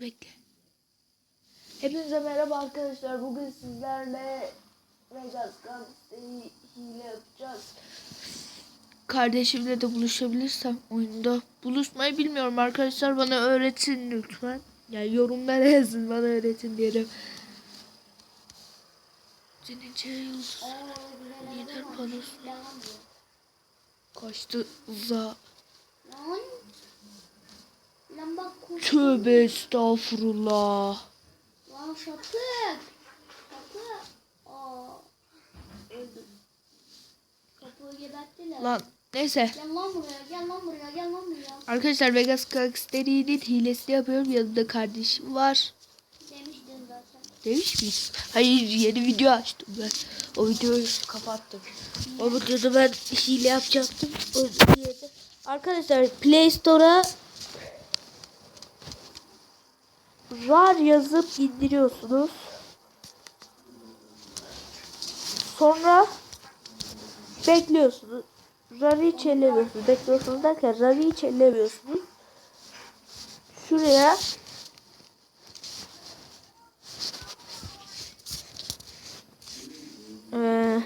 Bekle. Hepinize merhaba arkadaşlar. Bugün sizlerle Vegas Games'te hile yapacağız. Kardeşimle de buluşabilirsem oyunda. Buluşmayı bilmiyorum arkadaşlar. Bana öğretin lütfen. Yani yorumlara yazın bana öğretin diyelim. Senince yıldız lider panosu kaçtı uzağa. Bak kurtul. Tövbe estağfurullah. Lan şapık. Şapık. Aa. Öldüm. Kapıyı geberttiler. Lan neyse. Gel lan buraya, gel lan buraya, gel lan buraya. Arkadaşlar Vegas Gangster'in hilesini yapıyorum. Yanımda kardeşim var. Demiştin zaten. Demiş miyiz? Hayır yeni video açtım ben. O videoyu kapattım. O videoda ben hile yapacaktım. O videoda. Arkadaşlar Play Store'a RAR yazıp indiriyorsunuz. Sonra bekliyorsunuz. RAR'ı hiç ellemiyorsunuz. Bekliyorsunuz derken RAR'ı hiç ellemiyorsunuz. Şuraya Ee,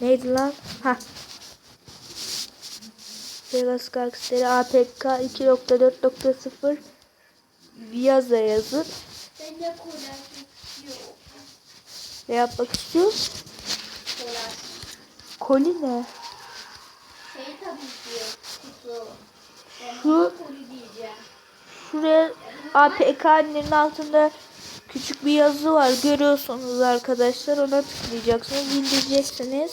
neydi lan? Ha. Vegas Gangster'i APK 2.4.0 Viyaza yazın. Ben de istiyor. Ne yapmak istiyor? Kolersin. Koli ne? Şey tabii ki. Kutu. Ben Şu- koli diyeceğim. Şuraya APK'nin altında küçük bir yazı var. Görüyorsunuz arkadaşlar. Ona tıklayacaksınız. indireceksiniz.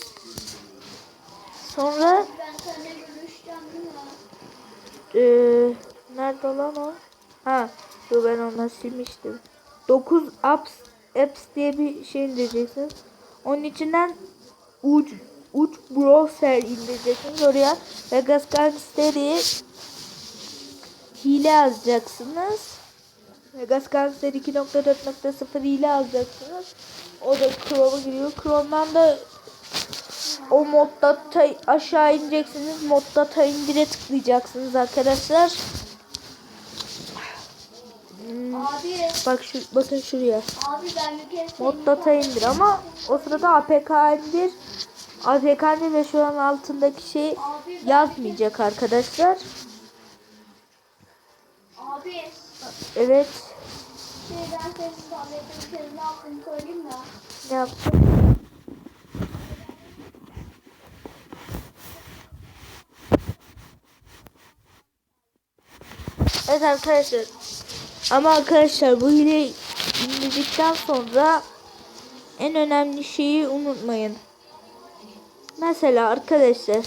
Sonra Ben seninle görüşeceğim değil mi? Ee, nerede lan o? Ha, yo ben onu silmiştim. 9 apps apps diye bir şey indireceksiniz. Onun içinden uç uç browser indireceksiniz. Oraya Vegas Gangster'i hile yazacaksınız. Vegas Gangster 2.4.0 hile yazacaksınız. O da Chrome'a giriyor. Chrome'dan da o mod data aşağı ineceksiniz. Mod data indire tıklayacaksınız arkadaşlar. Hmm, Abi, bak şu bakın şuraya. abi ben bir kere Mod data indir ama o sırada APK indir. APK indir ve şu an altındaki şey Abi yazmayacak arkadaşlar. Abi, Evet. şey ben senin tabletin senin söyleyeyim mi? Ne yaptım? Evet arkadaşlar. Ama arkadaşlar bu hile indirdikten sonra en önemli şeyi unutmayın. Mesela arkadaşlar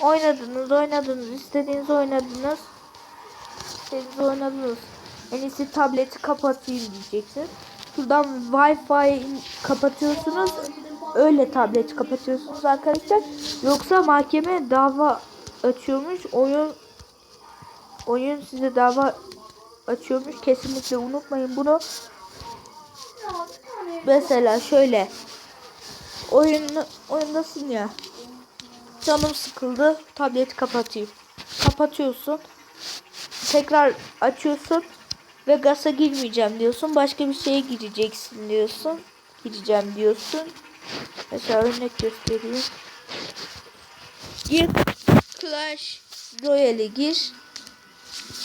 oynadınız oynadınız istediğiniz oynadınız istediğiniz oynadınız. En iyisi tableti kapatayım diyeceksiniz. Şuradan Wi-Fi kapatıyorsunuz. Öyle tableti kapatıyorsunuz arkadaşlar. Yoksa mahkeme dava açıyormuş. Oyun oyun size dava açıyormuş. Kesinlikle unutmayın bunu. Mesela şöyle. Oyun oyundasın ya. Canım sıkıldı. Tableti kapatayım. Kapatıyorsun. Tekrar açıyorsun. Ve gasa girmeyeceğim diyorsun. Başka bir şeye gireceksin diyorsun. Gireceğim diyorsun. Mesela örnek göstereyim. Gir. Clash Royale'e gir.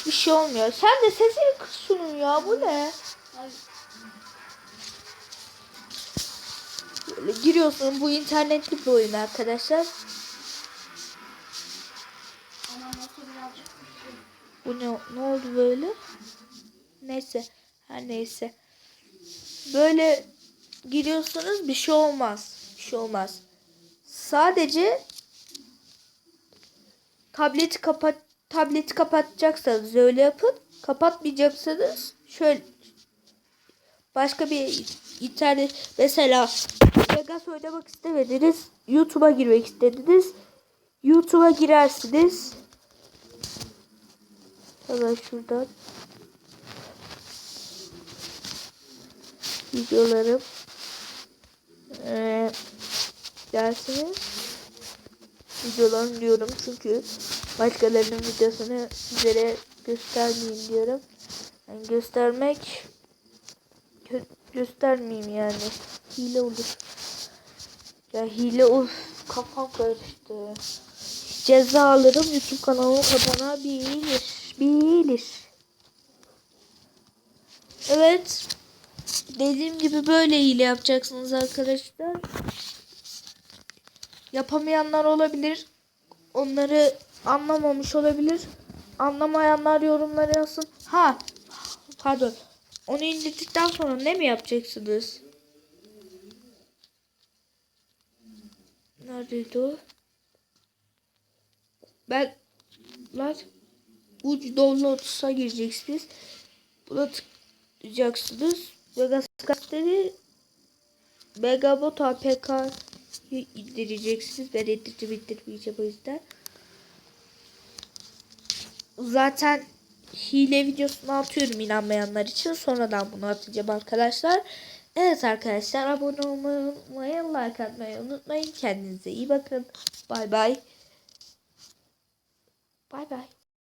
Hiçbir şey olmuyor. Sen de sesini kıs ya. Bu ne? Böyle giriyorsun. Bu internetli bir oyun arkadaşlar. Bu ne, ne oldu böyle? Neyse. Her neyse. Böyle giriyorsunuz bir şey olmaz. Bir şey olmaz. Sadece tableti kapat tableti kapatacaksanız öyle yapın. Kapatmayacaksanız şöyle başka bir internet mesela Vegas oynamak istemediniz. YouTube'a girmek istediniz. YouTube'a girersiniz. Hemen şuradan. Videolarım. Ee, dersiniz. Videolarım diyorum çünkü başkalarının videosunu sizlere göstermeyeyim diyorum. Yani göstermek gö- göstermeyeyim yani. Hile olur. Ya hile of kafam karıştı. Ceza alırım YouTube kanalımı kapanabilir. Bilir. Evet. Dediğim gibi böyle hile yapacaksınız arkadaşlar. Yapamayanlar olabilir. Onları anlamamış olabilir. Anlamayanlar yorumlara yazsın. Ha, pardon. Onu indirdikten sonra ne mi yapacaksınız? Neredeydi o? Ben lan uç downloads'a gireceksiniz. Buna tıklayacaksınız. Vegas kasteri Megabot APK'yı indireceksiniz. Ben indirdim indirmeyeceğim o yüzden. Zaten hile videosunu atıyorum inanmayanlar için. Sonradan bunu atacağım arkadaşlar. Evet arkadaşlar abone olmayı unutmayın. Like atmayı unutmayın. Kendinize iyi bakın. Bay bay. Bay bay.